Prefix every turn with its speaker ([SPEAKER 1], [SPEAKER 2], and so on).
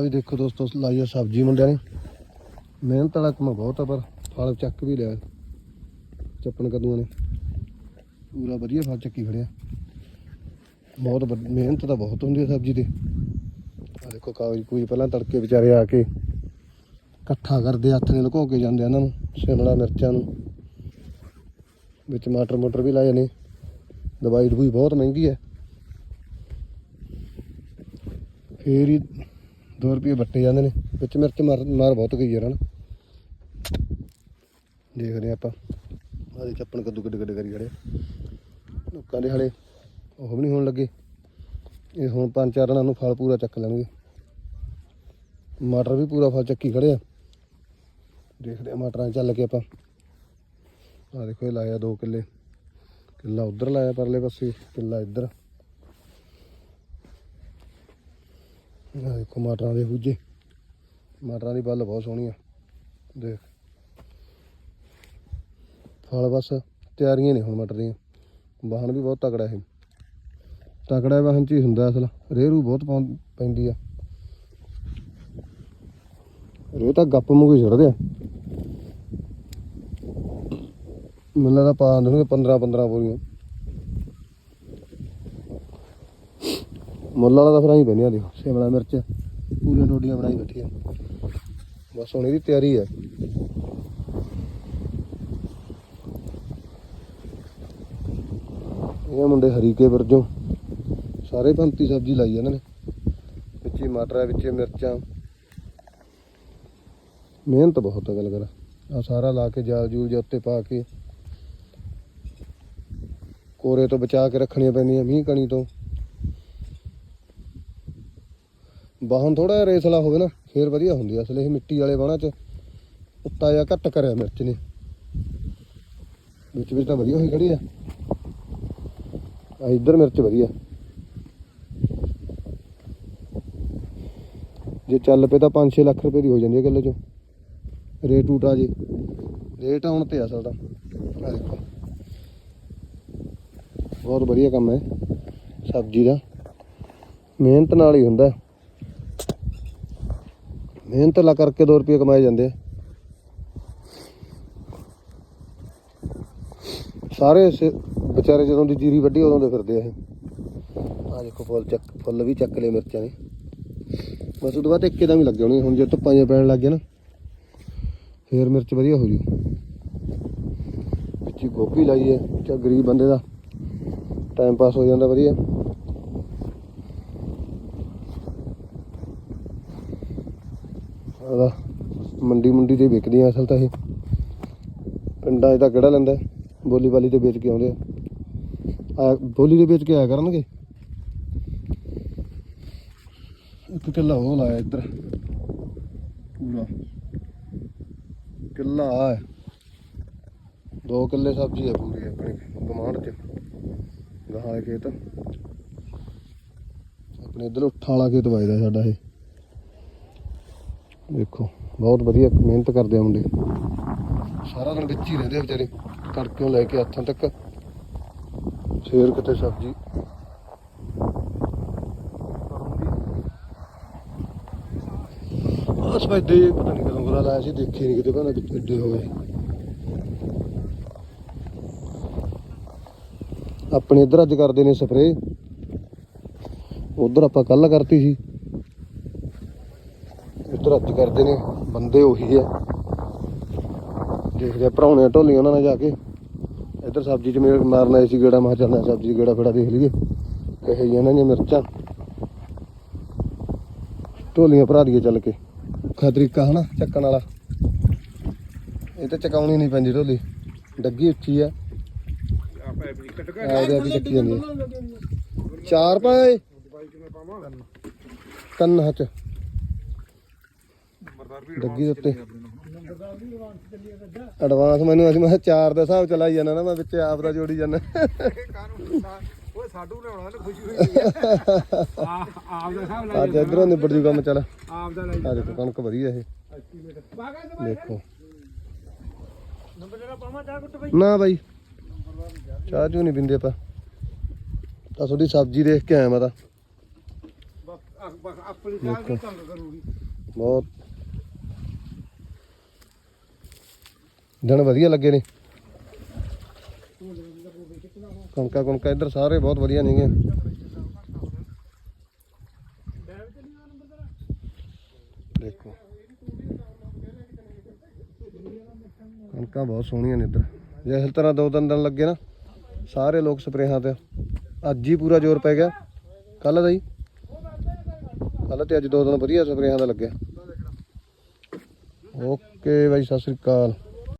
[SPEAKER 1] ਆ ਵੀ ਦੇਖੋ ਦੋਸਤੋ ਲਾਈ ਆ ਸਬਜ਼ੀ ਮੁੰਡਿਆਂ ਨੇ ਮਿਹਨਤ ਵਾਲਾ ਕੰਮ ਬਹੁਤ ਆ, ਪਰ ਫਲ ਚੱਕ ਵੀ ਲਿਆ। ਚੱਪਣ ਕਦੂਆਂ ਨੇ। ਪੂਰਾ ਵਧੀਆ ਫਲ ਚੱਕੀ ਖੜਿਆ। ਬਹੁਤ ਵਧ- ਮਿਹਨਤ ਤਾਂ ਬਹੁਤ ਹੁੰਦੀ ਹੈ ਸਬਜ਼ੀ ਤੇ। ਆ ਦੇਖੋ, ਕਾਗਜ਼ ਕੋਈ ਪਹਿਲਾਂ ਤੜਕੇ ਵਿਚਾਰੇ ਆ ਕੇ ਇਕੱਠਾ ਕਰਦੇ, ਹੱਥ ਨੇ ਲੁਕੋ ਕੇ ਜਾਂਦੇ ਇਹਨਾਂ ਨੂੰ, ਸ਼ਿਮਲਾ ਮਿਰਚਾਂ ਨੂੰ। ਵਿੱਚ ਮਟਰ ਮਟਰ ਵੀ ਲਾਏ ਨੇ। ਦਵਾਈ ਦਵਾਈ ਬਹੁਤ ਮਹਿੰਗੀ ਹੈ ਫੇਰ ਹੀ 2 ਰੁਪਏ ਵੱਟੇ ਜਾਂਦੇ ਨੇ, ਵਿੱਚ ਮਿਰਚ ਮਾਰ ਮਾਰ ਬਹੁਤ ਗਈ ਯਾਰ ਹਨ। ਦੇਖਦੇ ਹਾਂ ਆਪਾਂ। ਆਦੇ ਚੱਪਣ ਕੱਦੂ ਕੱਦ ਕੱਦ ਕਰੀ ਖੜੇ ਲੋਕਾਂ ਦੇ ਹਲੇ ਉਹ ਵੀ ਨਹੀਂ ਹੋਣ ਲੱਗੇ। ਇਹ ਹੁਣ ਪੰਜ ਚਾਰ ਦਿਨਾਂ ਨੂੰ ਫਲ ਪੂਰਾ ਚੱਕ ਲੈਣਗੇ। ਮਟਰ ਵੀ ਪੂਰਾ ਫਲ ਚੱਕੀ ਖੜੇ ਆ। ਦੇਖਦੇ ਆ ਮਟਰਾਂ ਚੱਲ ਕੇ ਆਪਾਂ। ਆ ਦੇਖੋ, ਇਹ ਲਾਇਆ 2 ਕਿੱਲੇ। ਕਿੱਲਾ ਉਧਰ ਲਾਇਆ ਪਰਲੇ ਪਾਸੇ, ਕਿੱਲਾ ਇੱਧਰ। ਆ ਦੇਖੋ ਮਟਰਾਂ ਦੇ ਹੂਜੇ। ਮਟਰਾਂ ਦੀ ਬੱਲ ਬਹੁਤ ਸੋਹਣੀ ਆ। ਦੇਖ। ਫਲ ਬਸ ਤਿਆਰੀਆਂ ਨੇ ਹੁਣ ਮਟਰ ਦੀਆਂ। ਵਾਹਣ ਵੀ ਬਹੁਤ ਤਕੜਾ ਇਹ। ਤਕੜਾ ਵਾਹਨ ਚ ਹੀ ਹੁੰਦਾ ਅਸਲ। ਰੇਰੂ ਬਹੁਤ ਪਾਉਂ- ਪੈਂਦੀ ਆ। ਰੇ ਤਾਂ ਗੱਪ ਮੂੰਹ ਛੱਡਦੇ ਆ। ਮੈਨੂੰ ਲੱਗਦਾ ਪਾ ਦਿੰਦੇ 15 15 ਬੋਰੀਆਂ। ਮੁੱਲ ਵਾਲਾ ਤਾਂ ਫਿਰ ਆਈ ਬੰਨਿਆ ਦੇਖੋ, ਸ਼ਿਮਲਾ ਮਿਰਚ, ਪੂਰੀਆਂ ਡੋਡੀਆਂ ਬਣਾਈ ਬੈਠੀ ਆ। ਬਸ ਹੁਣ ਇਹਦੀ ਤਿਆਰੀ ਹੈ ਇਹ ਮੁੰਡੇ ਹਰੀਕੇ ਵਰਜੋਂ। ਸਾਰੇ ਪੰਤੀ ਸਬਜ਼ੀ ਲਾਈ ਇਹਨਾਂ ਨੇ। ਵਿੱਚ ਹੀ ਮਟਰ ਹੈ ਵਿੱਚ ਮਿਰਚਾਂ। ਮਿਹਨਤ ਬਹੁਤ ਹੈ ਗੱਲ ਕਰ। ਆ ਸਾਰਾ ਲਾ ਕੇ ਜਾਲ ਜੂਲ ਜਿਹਾ ਉੱਤੇ ਪਾ ਕੇ। ਕੋਰੇ ਤੋਂ ਬਚਾ ਕੇ ਰੱਖਣੀਆਂ ਪੈਂਦੀਆਂ ਮੀਂਹ ਕਣੀ ਤੋਂ। ਬਾਹਨ ਥੋੜਾ ਰੇਸਲਾ ਹੋਵੇ ਨਾ, ਫੇਰ ਵਧੀਆ ਹੁੰਦੀ ਆ। ਅਸਲ ਇਹ ਮਿੱਟੀ ਵਾਲੇ ਬਾਣਾ ਚ ਉੱਤਾ ਜਾਂ ਘੱਟ ਕਰਿਆ ਮਿਰਚ ਨੇ। ਵਿੱਚ ਵਿੱਚ ਤਾਂ ਵਧੀਆ ਹੋਈ ਖੜੀ ਆ। ਆ ਇੱਧਰ ਮਿਰਚ ਵਧੀਆ। ਜੇ ਚੱਲ ਪਏ ਤਾਂ 5-6 ਲੱਖ ਰੁਪਏ ਦੀ ਹੋ ਜਾਂਦੀ ਹੈ ਕਿੱਲੇ ਚੋਂ। ਰੇਟ ਉਟਾ ਜੀ। ਰੇਟ ਆਉਣ ਤੇ ਆ ਸਾਡਾ ਆ ਦੇਖੋ। ਬਹੁਤ ਵਧੀਆ ਕੰਮ ਹੈ। ਸਬਜ਼ੀ ਦਾ। ਮਿਹਨਤ ਨਾਲ ਹੀ ਹੁੰਦਾ। ਮਿਹਨਤ ਲਾ ਕਰਕੇ 2 ਰੁਪਏ ਕਮਾਏ ਜਾਂਦੇ ਆ। ਸਾਰੇ ਵਿਚਾਰੇ ਜਦੋਂ ਦੀ ਜੀਰੀ ਵੱਢੀ, ਉਦੋਂ ਦੇ ਫਿਰਦੇ ਆ ਇਹ। ਆ ਦੇਖੋ ਫੁੱਲ ਚੱਕ, ਫੁੱਲ ਵੀ ਚੱਕ ਲਏ ਮਿਰਚਾਂ ਨੇ। ਬਸ ਉਦੋਂ ਬਾਅਦ ਇੱਕੇ ਦਮ ਵੀ ਲੱਗ ਜਾਣੀ ਹੁਣ ਜੇ ਧੁੱਪਾਂ ਜਿਹਾ ਪੈਣ ਲੱਗ ਗਿਆ ਨਾ, ਫੇਰ ਮਿਰਚ ਵਧੀਆ ਹੋ ਜੂ। ਵਿੱਚ ਗੋਭੀ ਲਾਈਏ ਹੈ, ਚਾ ਗਰੀਬ ਬੰਦੇ ਦਾ। ਟਾਈਮ ਪਾਸ ਹੋ ਜਾਂਦਾ ਵਧੀਆ। ਆਦਾ ਮੰਡੀ ਮੁੰਡੀ ਤੇ ਵਿਕਦੀਆਂ ਅਸਲ ਤਾਂ ਇਹ। ਪਿੰਡਾਂ 'ਚ ਤਾਂ ਕਿਹੜਾ ਲੈਂਦਾ ਬੋਲੀ ਬਾਲੀ ਤੇ ਵੇਚ ਕੇ ਆਉਂਦੇ ਆ। ਬੋਲੀ ਦੇ ਵੇਚ ਕੇ ਆਇਆ ਕਰਨਗੇ? ਇੱਕ ਕਿੱਲਾ ਉਹ ਲਾਇਆ ਇੱਧਰ। ਪੂਰਾ। ਕਿੱਲਾ ਆ। ਦੋ ਕਿੱਲੇ ਸਬਜ਼ੀ ਹੈ ਪੂਰੀ ਆਪਣੇ ਗਮਾਂਡ ਚ। ਗਾਹਾਂ ਵਾਲੇ ਖੇਤ। ਆਪਣੇ ਇੱਧਰ ਉੱਠਾਂ ਵਾਲਾ ਖੇਤ ਵਜਦਾ ਸਾਡਾ ਇਹ। ਦੇਖੋ, ਬਹੁਤ ਵਧੀਆ, ਮਿਹਨਤ ਕਰਦੇ ਆ ਮੁੰਡੇ। ਸਾਰਾ ਦਿਨ ਵਿੱਚ ਹੀ ਰਹਿੰਦੇ ਆ ਵਿਚਾਰੇ। ਤੜਕਿਓਂ ਲੈ ਕੇ ਹੱਥਾਂ ਤੱਕ। ਫੇਰ ਕਿਤੇ ਸਬਜ਼ੀ। ਆ ਸਪੈਦੇ ਪਤਾ ਨਹੀਂ ਕਦੋਂ ਕਦਾ ਲਾਇਆ ਸੀ, ਦੇਖੇ ਨਹੀਂ ਕਿਤੇ ਕਹਿੰਦਾ ਵਿੱਚ ਏਡੇ ਹੋਏ ਆਪਣੇ ਇੱਧਰ ਅੱਜ ਕਰਦੇ ਨੇ ਸਪਰੇ ਉਧਰ ਆਪਾਂ ਕੱਲ ਕਰਤੀ ਸੀ। ਇੱਧਰ ਕਰਦੇ ਨੇ, ਬੰਦੇ ਉਹੀ ਆ। ਦੇਖਦੇ ਭਰਾਉਣੇ ਢੋਲੀਆਂ ਉਹਨਾਂ ਨਾਲ ਜਾ ਕੇ। ਇੱਧਰ ਸਬਜ਼ੀ ਚ ਮੇਰੇ ਮਾਰਨ ਆਏ ਸੀ ਗੇੜਾ, ਮਾ ਚੱਲਦਾ ਸਬਜ਼ੀ ਗੇੜਾ ਫੜਾ ਦੇਖ ਲਈਏ। ਕਹੇ ਇਹਨਾਂ ਦੀਆਂ ਮਿਰਚਾਂ। ਢੋਲੀਆਂ ਭਰਾ ਦਈਏ ਚੱਲ ਕੇ। ਔਖਾ ਤਰੀਕਾ ਹਨਾ, ਚੱਕਣ ਵਾਲਾ। ਇਹ ਤਾਂ ਚਕਾਉਣੀ ਨਹੀਂ ਪੈਂਦੀ ਢੋਲੀ। ਡੱਗੀ ਉੱਚੀ ਆ। ਆਦੇ ਵੀ ਚੱਕੀ ਜਾਂਦੀ ਚਾਰ ਪਾਏ ਕੰਨ ਹੱਥ ਡੱਗੀ ਦੇ ਉੱਤੇ। ਐਡਵਾਂਸ ਮੈਨੂੰ ਅਸੀਂ ਮੈਂ ਚਾਰ ਦਾ ਹਿਸਾਬ ਚਲਾਈ ਜਾਂਦਾ ਨਾ ਮੈਂ ਵਿੱਚ ਆਪ ਦਾ ਜੋੜੀ ਜਾਂਦਾ
[SPEAKER 2] ਓਏ ਸਾਡੂ ਲਿਆਉਣਾ ਨਾ ਖੁਸ਼ੀ ਹੋਈ ਆ। ਆਪ ਦਾ ਹਿਸਾਬ ਲਾ
[SPEAKER 1] ਅੱਜ ਇਧਰੋਂ ਨਿਬੜ ਜੂ ਕੰਮ ਚੱਲ।
[SPEAKER 2] ਆਪ ਦਾ ਲਾਈ
[SPEAKER 1] ਆ ਦੇਖੋ ਕਣਕ ਵਧੀਆ ਇਹ।
[SPEAKER 2] ਬਾਗਾ
[SPEAKER 1] ਦੇਖੋ।
[SPEAKER 2] ਨੰਬਰ ਜਿਹੜਾ ਪਾਵਾਂ ਚਾਹ ਕੁੱਟ ਬਈ
[SPEAKER 1] ਨਾ ਬਾਈ ਚਾਹ ਚੂ ਨਹੀਂ ਪੀਂਦੇ ਆਪਾਂ। ਤਾਂ ਤੁਹਾਡੀ ਸਬਜ਼ੀ ਦੇਖ ਕੇ ਆਇਆ ਮੈਂ ਤਾਂ।
[SPEAKER 2] ਆ ਬਸ ਬਸ ਆਪਣੀ ਚਾਹ ਦੀ ਤੰਗ ਕਰੂਗੀ।
[SPEAKER 1] ਬਹੁਤ ਦਿਨ ਵਧੀਆ ਲੱਗੇ ਨੇ। ਕਣਕਾਂ ਕਣਕਾਂ ਇੱਧਰ ਸਾਰੇ ਬਹੁਤ ਵਧੀਆ ਨੇਗੇ। ਦੇਖੋ। ਕਣਕਾਂ ਬਹੁਤ ਸੋਹਣੀਆਂ ਨੇ ਇੱਧਰ। ਜੇ ਇਸ ਤਰ੍ਹਾਂ ਦੋ ਤਿੰਨ ਦਿਨ ਲੱਗੇ ਨਾ, ਸਾਰੇ ਲੋਕ ਸਪਰੇਹਾਂ ਤੇ ਅੱਜ ਹੀ ਪੂਰਾ ਜ਼ੋਰ ਪੈ ਗਿਆ। ਕੱਲ ਦਾ ਹੀ। ਕੱਲ ਤੇ ਅੱਜ ਦੋ ਦਿਨ ਵਧੀਆ ਸਪਰੇਹਾਂ ਦਾ ਲੱਗਿਆ। ਓਕੇ ਬਾਈ, ਸਤਿ ਸ੍ਰੀ ਅਕਾਲ।